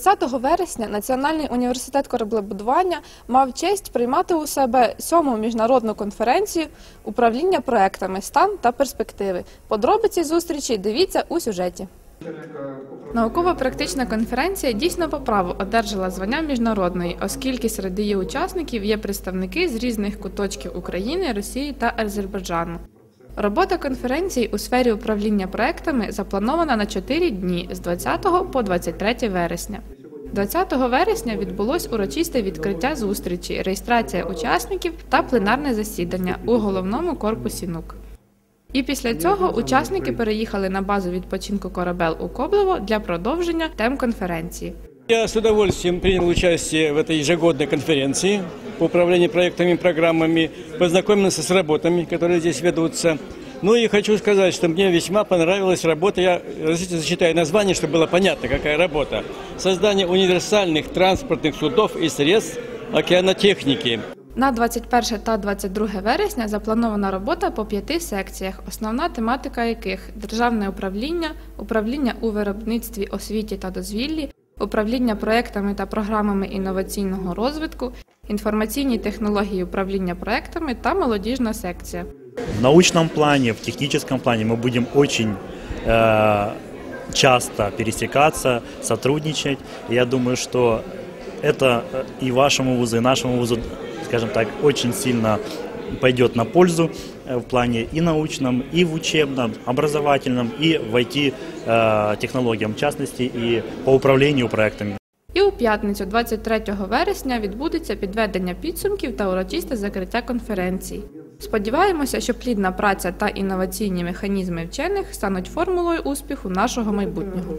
20 вересня Національний університет кораблебудування мав честь приймати у себе сьому міжнародну конференцію управління проектами стан та перспективи. Подробиці зустрічі дивіться у сюжеті. Науково-практична конференція дійсно по праву одержала звання міжнародної, оскільки серед її учасників є представники з різних куточків України, Росії та Азербайджану. Робота конференції у сфері управління проектами запланована на 4 дні з 20 по 23 вересня. 20 вересня відбулось урочисте відкриття зустрічі, реєстрація учасників та пленарне засідання у головному корпусі НУК. І після цього учасники переїхали на базу відпочинку корабел у Коблево для продовження тем конференції. Я с удовольствием принял участие в этой ежегодной конференции по управлению проектами и программами, познакомился с работами, которые здесь ведутся. Ну и хочу сказать, что мне весьма понравилась работа. Я разрешите зачитаю название, чтобы было понятно, какая работа. Создание универсальных транспортных судов и средств океанотехники. На 21 та 22 вересня запланована робота по п'яти секціях, основна тематика яких державне управління, управління у виробництві, освіті та дозвіллі, управління проектами та програмами інноваційного розвитку, інформаційні технології управління проектами та молодіжна секція. В научном плане, в техническом плане мы будем очень э, часто пересекаться, сотрудничать. И Я думаю, что это э, и вашему вузу, и нашему вузу, скажем так, очень сильно пойдет на пользу э, в плане и научном, и в учебном, образовательном, и в IT-технологиям, в частности, и по управлению проектами. І у п'ятницю, 23 вересня, відбудеться підведення підсумків та урочисте закриття конференції. Сподіваємося, що плідна праця та інноваційні механізми вчених стануть формулою успіху нашого майбутнього.